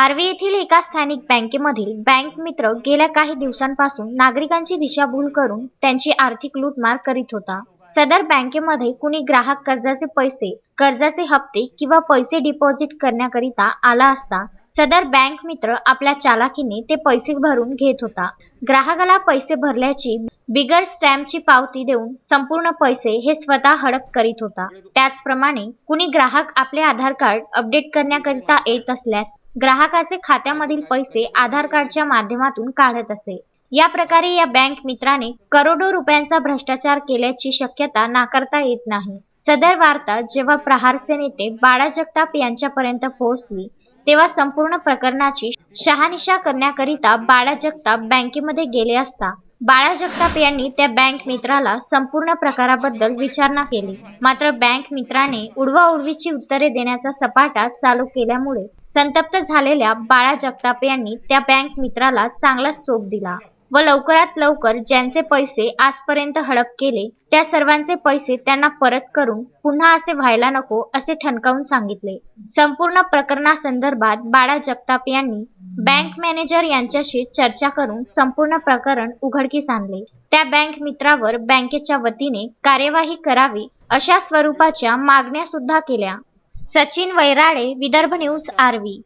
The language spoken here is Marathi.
आर्वी येथील एका स्थानिक बँकेमधील बँक मित्र गेल्या काही दिवसांपासून नागरिकांची दिशाभूल करून त्यांची आर्थिक लूटमार करीत होता. सदर बँकेमध्ये कुणी ग्राहक कर्जाचे पैसे कर्जाचे हप्ते किंवा पैसे डिपॉझिट करण्याकरिता आला असता सदर बँक मित्र आपल्या चालाकीने ते पैसे भरून घेत होता. ग्राहकाला पैसे भरल्याची बिगर स्टॅम्पची पावती देऊन संपूर्ण पैसे हे स्वतः हडप करीत होता. त्याचप्रमाणे कुणी ग्राहक आपले आधार कार्ड अपडेट करण्याकरिता येत असल्यास ग्राहकाचे खात्यामधील पैसे आधार कार्डच्या माध्यमातून काढत असे. या प्रकारे या बँक मित्राने करोडो रुपयांचा भ्रष्टाचार केल्याची शक्यता नाकारता येत नाही. सदर वार्ता जेव्हा प्रहारचे नेते बाळा जगताप यांच्यापर्यंत पोहोचली तेव्हा संपूर्ण प्रकरणाची शहानिशा करण्याकरिता बाळा जगताप बँकेमध्ये गेले असता बाळा जगताप यांनी त्या बँक मित्राला संपूर्ण प्रकाराबद्दल विचारणा केली. मात्र बँक मित्राने उडवाउडवीची उत्तरे देण्याचा सपाटा चालू केल्यामुळे संतप्त झालेल्या बाळा जगताप यांनी त्या बँक मित्राला चांगलाच चोप दिला. व लवकरात लवकर ज्यांचे पैसे आजपर्यंत हडप केले त्या सर्वांचे पैसे त्यांना परत करून पुन्हा असे व्हायला नको असे ठणकावून सांगितले. संपूर्ण प्रकरणासंदर्भात बाळा जगताप यांनी बँक मॅनेजर यांच्याशी चर्चा करून संपूर्ण प्रकरण उघडकीस आणले. त्या बँक मित्रावर बँकेच्या वतीने कार्यवाही करावी अशा स्वरूपाच्या मागण्या सुद्धा केल्या. Sachin Vairale Vidarbha news RV.